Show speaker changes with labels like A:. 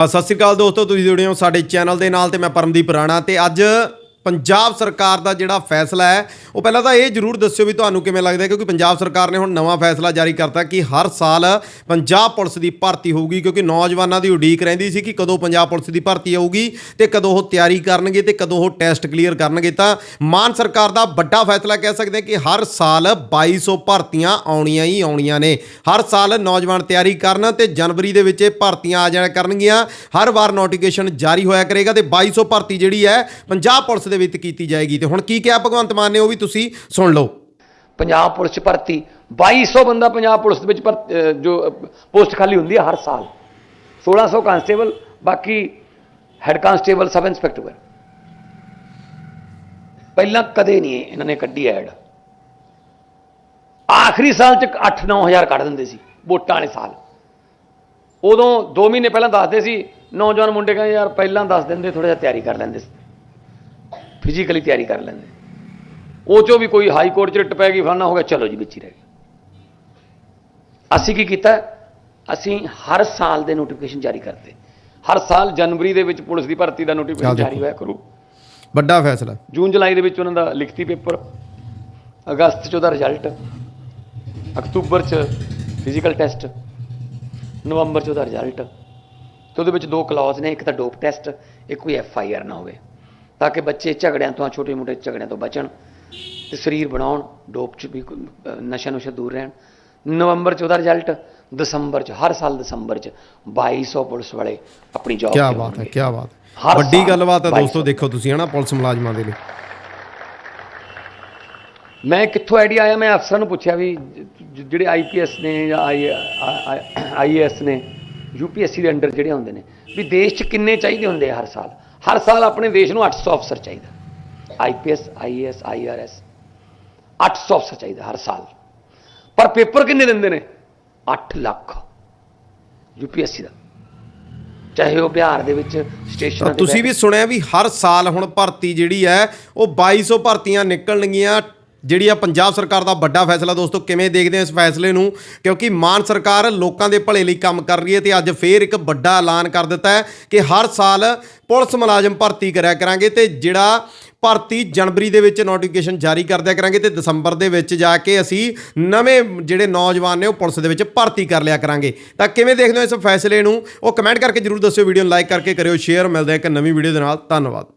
A: ਸਤਿ ਸ੍ਰੀ ਅਕਾਲ ਦੋਸਤੋ, ਤੁਸੀਂ ਜੁੜੇ ਹੋ ਸਾਡੇ ਚੈਨਲ ਦੇ ਨਾਲ ਤੇ ਮੈਂ ਪਰਮਦੀਪ ਰਾਣਾ ਤੇ ਅੱਜ ਪੰਜਾਬ ਸਰਕਾਰ ਦਾ ਜਿਹੜਾ ਫੈਸਲਾ ਹੈ, ਉਹ ਪਹਿਲਾਂ ਤਾਂ ਇਹ ਜ਼ਰੂਰ ਦੱਸਿਓ ਵੀ ਤੁਹਾਨੂੰ ਕਿਵੇਂ ਲੱਗਦਾ ਕਿਉਂਕਿ ਪੰਜਾਬ ਸਰਕਾਰ ਨੇ ਹੁਣ ਨਵਾਂ ਫੈਸਲਾ ਜਾਰੀ ਕਰਤਾ ਕਿ ਹਰ ਸਾਲ ਪੰਜਾਬ ਪੁਲਿਸ ਦੀ ਭਰਤੀ ਹੋਊਗੀ, ਕਿਉਂਕਿ ਨੌਜਵਾਨਾਂ ਦੀ ਉਡੀਕ ਰਹਿੰਦੀ ਸੀ ਕਿ ਕਦੋਂ ਪੰਜਾਬ ਪੁਲਿਸ ਦੀ ਭਰਤੀ ਆਊਗੀ ਤੇ ਕਦੋਂ ਉਹ ਤਿਆਰੀ ਕਰਨਗੇ ਤੇ ਕਦੋਂ ਉਹ ਟੈਸਟ ਕਲੀਅਰ ਕਰਨਗੇ। ਤਾਂ ਮਾਨ ਸਰਕਾਰ ਦਾ ਵੱਡਾ ਫੈਸਲਾ ਕਹਿ ਸਕਦੇ ਹਾਂ ਕਿ ਹਰ ਸਾਲ 2200 ਭਰਤੀਆਂ ਆਉਣੀਆਂ ਹੀ ਆਉਣੀਆਂ ਨੇ। ਹਰ ਸਾਲ ਨੌਜਵਾਨ ਤਿਆਰੀ ਕਰਨ ਤੇ ਜਨਵਰੀ ਦੇ ਵਿੱਚ ਇਹ ਭਰਤੀਆਂ ਆ ਜਾਇਆ ਕਰਨਗੀਆਂ। ਹਰ ਵਾਰ ਨੋਟੀਫਿਕੇਸ਼ਨ ਜਾਰੀ ਹੋਇਆ ਕਰੇਗਾ ਤੇ 2200 ਭਰਤੀ ਜਿਹੜੀ ਹੈ, ਪੰਜਾਬ ਪੁਲਿਸ ਦੇ ਵਿੱਚ ਕੀਤੀ ਜਾਏਗੀ। ਤੇ ਹੁਣ ਕੀ ਕਿਹਾ ਭਗਵੰਤ ਮਾਨ ਨੇ, ਉਹ ਵੀ ਤੁਸੀਂ ਸੁਣ ਲਓ।
B: ਪੰਜਾਬ ਪੁਲਿਸ 'ਚ ਭਰਤੀ 2200 ਬੰਦਾ ਪੰਜਾਬ ਪੁਲਿਸ ਦੇ ਵਿੱਚ ਜੋ ਪੋਸਟ ਖਾਲੀ ਹੁੰਦੀ ਹੈ ਹਰ ਸਾਲ। 1600 ਕਾਂਸਟੇਬਲ, ਬਾਕੀ ਹੈੱਡ ਕਾਂਸਟੇਬਲ, ਸਬ ਇੰਸਪੈਕਟਰ। ਪਹਿਲਾਂ ਕਦੇ ਨਹੀਂ ਇਹਨਾਂ ਨੇ ਕੱਢੀ ਐਡ। ਆਖਰੀ ਸਾਲ 'ਚ 8-9000 ਕੱਢ ਦਿੰਦੇ ਸੀ, ਵੋਟਾਂ ਵਾਲੇ ਸਾਲ। ਉਦੋਂ 2 ਮਹੀਨੇ ਪਹਿਲਾਂ ਦੱਸਦੇ ਸੀ, ਨੌਜਵਾਨ ਮੁੰਡੇ ਕਹਿੰਦੇ, ਯਾਰ, ਪਹਿਲਾਂ ਦੱਸ ਦਿੰਦੇ ਥੋੜਾ ਜਿਹਾ ਤਿਆਰੀ ਕਰ ਲੈਂਦੇ ਸੀ। ਫਿਜ਼ੀਕਲੀ ਤਿਆਰੀ ਕਰ ਲੈਂਦੇ। ਉਹ ਚੋਂ ਵੀ ਕੋਈ ਹਾਈ ਕੋਰਟ 'ਚ ਰਿਟ ਪੈ ਗਈ ਫਲਾਣਾ ਹੋ ਗਿਆ ਚਲੋ ਜੀ ਵਿੱਚ ਹੀ ਰਹਿ ਗਏ ਅਸੀਂ ਕੀ ਕੀਤਾ? ਅਸੀਂ ਹਰ ਸਾਲ ਦੇ ਨੋਟੀਫਿਕੇਸ਼ਨ ਜਾਰੀ ਕਰਦੇ। ਹਰ ਸਾਲ ਜਨਵਰੀ ਦੇ ਵਿੱਚ ਪੁਲਿਸ ਦੀ ਭਰਤੀ ਦਾ ਨੋਟੀਫਿਕੇਸ਼ਨ। ਜਾਰੀ ਹੋਇਆ ਕਰੂ।
A: ਵੱਡਾ ਫੈਸਲਾ।
B: ਜੂਨ ਜੁਲਾਈ ਦੇ ਵਿੱਚ ਉਹਨਾਂ ਦਾ ਲਿਖਤੀ ਪੇਪਰ ਅਗਸਤ 'ਚ ਉਹਦਾ ਰਿਜ਼ਲਟ ਅਕਤੂਬਰ 'ਚ ਫਿਜ਼ੀਕਲ ਟੈਸਟ ਨਵੰਬਰ 'ਚ ਉਹਦਾ ਰਿਜ਼ਲਟ ਤੇ ਉਹਦੇ ਵਿੱਚ ਦੋ ਕਲੌਜ਼ ਨੇ ਇੱਕ ਤਾਂ ਡੋਪ ਟੈਸਟ ਇੱਕ ਕੋਈ ਐਫ ਆਈ ਆਰ ਨਾ ਹੋਵੇ। ਤਾਂ ਕਿ ਬੱਚੇ ਝਗੜਿਆਂ ਤੋਂ ਛੋਟੇ ਮੋਟੇ ਝਗੜਿਆਂ ਤੋਂ ਬਚਣ ਤੇ ਸਰੀਰ ਬਣਾਉਣ ਡੋਪ 'ਚ ਵੀ ਨਸ਼ਾ ਨੁਸ਼ਾ ਦੂਰ ਰਹਿਣ। ਨਵੰਬਰ 'ਚ ਉਹਦਾ ਰਿਜ਼ਲਟ ਦਸੰਬਰ 'ਚ ਹਰ ਸਾਲ ਦਸੰਬਰ 'ਚ 2200 ਪੁਲਿਸ ਵਾਲੇ ਆਪਣੀ ਜੌਬ
A: ਕੀ ਬਾਤ ਹੈ ਕੀ ਬਾਤ ਹੈ। ਵੱਡੀ ਗੱਲਬਾਤ ਹੈ
B: 2200
A: ਦੋਸਤੋ ਦੇਖੋ ਤੁਸੀਂ ਹਨਾ ਪੁਲਿਸ ਮੁਲਾਜ਼ਮਾਂ ਦੇ ਲਈ।
B: ਮੈਂ ਕਿੱਥੋਂ ਆਈਡੀਆ ਆਇਆ? ਮੈਂ ਅਫਸਰਾਂ ਨੂੰ ਪੁੱਛਿਆ ਵੀ ਜਿਹੜੇ ਆਈਪੀਐਸ ਨੇ ਜਾਂ ਆਈਏਐਸ ਨੇ ਯੂਪੀਐਸਸੀ ਦੇ ਅੰਡਰ ਜਿਹੜੇ ਹੁੰਦੇ ਨੇ ਵੀ ਦੇਸ਼ 'ਚ ਕਿੰਨੇ ਚਾਹੀਦੇ ਹੁੰਦੇ ਆ ਹਰ ਸਾਲ? ਹਰ ਸਾਲ ਆਪਣੇ ਦੇਸ਼ ਨੂੰ 800 ਅਫਸਰ ਚਾਹੀਦਾ। ਆਈਪੀਐਸ ਆਈਏਐਸ ਆਈਆਰਐਸ 800 ਅਫਸਰ ਚਾਹੀਦਾ ਹਰ ਸਾਲ। ਪਰ ਪੇਪਰ ਕਿੰਨੇ ਦਿੰਦੇ ਨੇ? 8 ਲੱਖ। ਯੂਪੀਐਸਸੀ ਦਾ। ਚਾਹੇ ਉਹ ਬਿਹਾਰ ਦੇ ਵਿੱਚ ਸਟੇਸ਼ਨਾਂ
A: ਤੇ ਤੁਸੀਂ ਵੀ ਸੁਣਿਆ ਵੀ ਹਰ ਸਾਲ ਹੁਣ ਭਰਤੀ ਜਿਹੜੀ ਹੈ ਉਹ 2200 ਭਰਤੀਆਂ ਨਿਕਲਣਗੀਆਂ ਜਿਹੜੀ ਆ ਪੰਜਾਬ ਸਰਕਾਰ ਦਾ ਵੱਡਾ ਫੈਸਲਾ ਦੋਸਤੋ, ਕਿਵੇਂ ਦੇਖਦੇ ਹੋ ਇਸ ਫੈਸਲੇ ਨੂੰ? ਕਿਉਂਕਿ ਮਾਨ ਸਰਕਾਰ ਲੋਕਾਂ ਦੇ ਭਲੇ ਲਈ ਕੰਮ ਕਰ ਰਹੀ ਹੈ ਤੇ ਅੱਜ ਫੇਰ ਇੱਕ ਵੱਡਾ ਐਲਾਨ ਕਰ ਦਿੱਤਾ ਹੈ ਕਿ ਹਰ ਸਾਲ ਪੁਲਿਸ ਮੁਲਾਜ਼ਮ ਭਰਤੀ ਕਰਿਆ ਕਰਾਂਗੇ ਤੇ ਜਿਹੜਾ ਭਰਤੀ ਜਨਵਰੀ ਦੇ ਵਿੱਚ ਨੋਟੀਫਿਕੇਸ਼ਨ ਜਾਰੀ ਕਰ ਦਿਆ ਕਰਾਂਗੇ ਤੇ ਦਸੰਬਰ ਦੇ ਵਿੱਚ ਜਾ ਕੇ ਅਸੀਂ ਨਵੇਂ ਜਿਹੜੇ ਨੌਜਵਾਨ ਨੇ ਉਹ ਪੁਲਿਸ ਦੇ ਵਿੱਚ ਭਰਤੀ ਕਰ ਲਿਆ ਕਰਾਂਗੇ। ਤਾਂ ਕਿਵੇਂ ਦੇਖਦੇ ਹੋ ਇਸ ਫੈਸਲੇ ਨੂੰ? ਉਹ ਕਮੈਂਟ ਕਰਕੇ ਜਰੂਰ ਦੱਸਿਓ, ਵੀਡੀਓ ਨੂੰ ਲਾਈਕ ਕਰਕੇ ਕਰਿਓ, ਸ਼ੇਅਰ ਮਿਲਦੇ ਆ ਇੱਕ ਨਵੀਂ ਵੀਡੀਓ ਦੇ ਨਾਲ। ਧੰਨਵਾਦ।